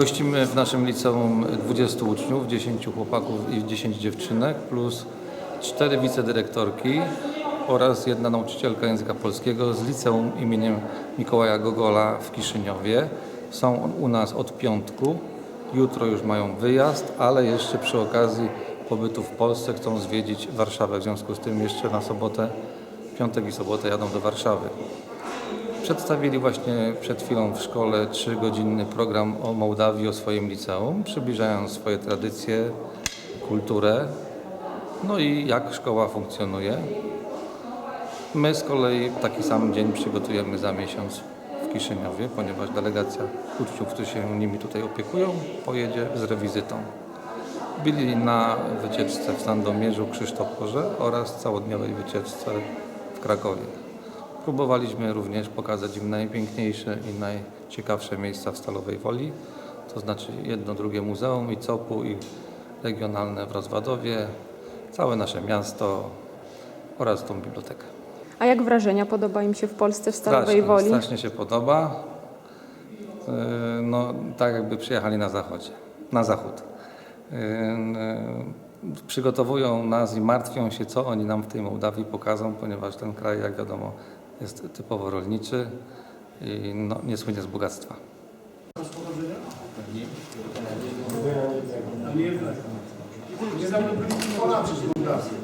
Gościmy w naszym liceum 20 uczniów, 10 chłopaków i 10 dziewczynek, plus 4 wicedyrektorki oraz jedna nauczycielka języka polskiego z liceum imieniem Mikołaja Gogola w Kiszyniowie. Są u nas od piątku, jutro już mają wyjazd, ale jeszcze przy okazji pobytu w Polsce chcą zwiedzić Warszawę. W związku z tym jeszcze na sobotę, piątek i sobotę jadą do Warszawy. Przedstawili właśnie przed chwilą w szkole trzygodzinny program o Mołdawii, o swoim liceum, przybliżając swoje tradycje, kulturę, no i jak szkoła funkcjonuje. My z kolei taki sam dzień przygotujemy za miesiąc w Kiszyniowie, ponieważ delegacja uczniów, którzy się nimi tutaj opiekują, pojedzie z rewizytą. Byli na wycieczce w Sandomierzu, Krzysztoporze oraz całodniowej wycieczce w Krakowie. Próbowaliśmy również pokazać im najpiękniejsze i najciekawsze miejsca w Stalowej Woli, to znaczy jedno, drugie muzeum i COP-u i regionalne w Rozwadowie, całe nasze miasto oraz tą bibliotekę. A jak wrażenia podoba im się w Polsce, w Stalowej Strasznie, Woli? strasznie się podoba. Yy, No, tak jakby przyjechali na zachodzie, na zachód. Yy, yy, Przygotowują nas i martwią się, co oni nam w tej Mołdawii pokażą, ponieważ ten kraj, jak wiadomo, jest typowo rolniczy i no, nie słynie z bogactwa. Niedawno byli Polacy z Mołdawii.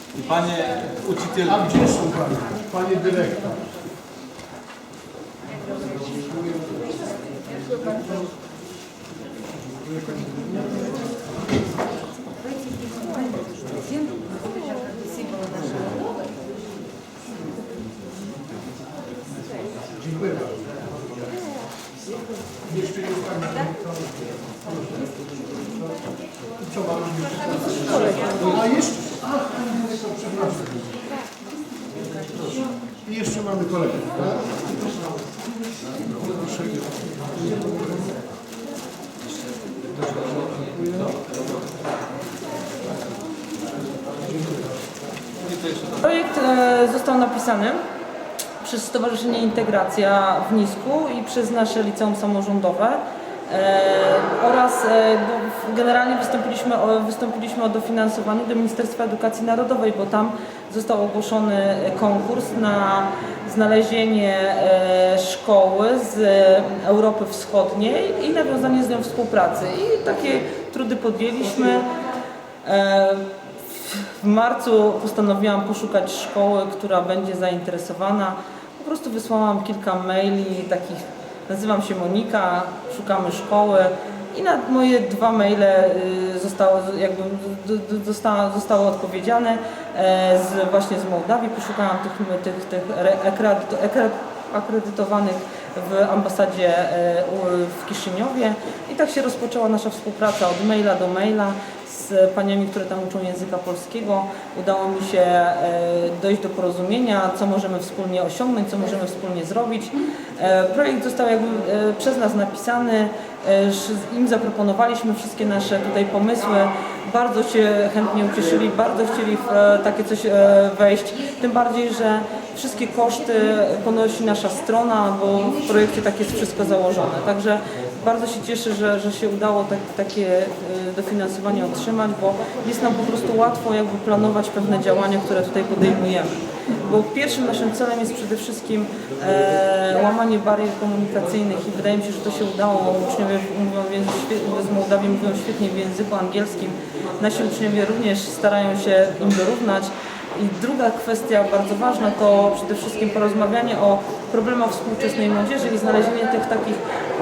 Panie uczyciel, A gdzie są panie? Panie dyrektor. Dziękuję bardzo. Jeszcze jest dyrektor. Co jeszcze? A jeszcze, ach, pani przepraszam. I jeszcze mamy kolegę. tak? Projekt e, został napisany przez Stowarzyszenie Integracja w Nisku i przez nasze liceum samorządowe oraz e, bo w- generalnie wystąpiliśmy o, wystąpiliśmy o dofinansowanie do Ministerstwa Edukacji Narodowej, bo tam został ogłoszony konkurs na znalezienie e, szkoły z Europy Wschodniej i nawiązanie z nią współpracy. I takie trudy podjęliśmy. E, w marcu postanowiłam poszukać szkoły, która będzie zainteresowana. Po prostu wysłałam kilka maili takich, nazywam się Monika, szukamy szkoły i na moje dwa maile y, zostało, jakby, zostało, zostało odpowiedziane e, z, właśnie z Mołdawii. Poszukałam tych, tych, tych akredytowanych w ambasadzie e, w Kiszyniowie i tak się rozpoczęła nasza współpraca od maila do maila z paniami, które tam uczą języka polskiego. Udało mi się e, dojść do porozumienia, co możemy wspólnie osiągnąć, co możemy wspólnie zrobić. E, Projekt został jakby e, przez nas napisany, im zaproponowaliśmy wszystkie nasze tutaj pomysły. Bardzo się chętnie ucieszyli, bardzo chcieli w takie coś wejść. Tym bardziej, że wszystkie koszty ponosi nasza strona, bo w projekcie tak jest wszystko założone. Także bardzo się cieszę, że, że się udało tak, takie e, dofinansowanie otrzymać, bo jest nam po prostu łatwo jakby planować pewne działania, które tutaj podejmujemy. Bo pierwszym naszym celem jest przede wszystkim e, łamanie barier komunikacyjnych i wydaje mi się, że to się udało. Uczniowie mówią w języku, świe- z Mołdawii mówią świetnie w języku angielskim. Nasi uczniowie również starają się im dorównać. I druga kwestia bardzo ważna to przede wszystkim porozmawianie o problemach współczesnej młodzieży i znalezienie tych takich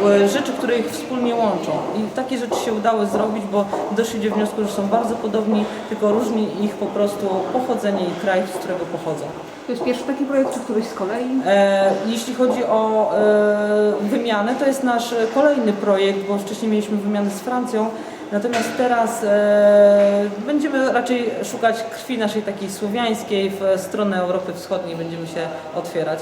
e, rzeczy, które ich wspólnie łączą. I takie rzeczy się udało zrobić, bo doszli do wniosku, że są bardzo podobni, tylko różni ich po prostu pochodzenie i kraj, z którego pochodzą. To jest pierwszy taki projekt, czy któryś z kolei? E, Jeśli chodzi o e, wymianę, to jest nasz kolejny projekt, bo wcześniej mieliśmy wymianę z Francją, natomiast teraz e, będziemy raczej szukać krwi naszej takiej słowiańskiej w stronę Europy Wschodniej, będziemy się otwierać.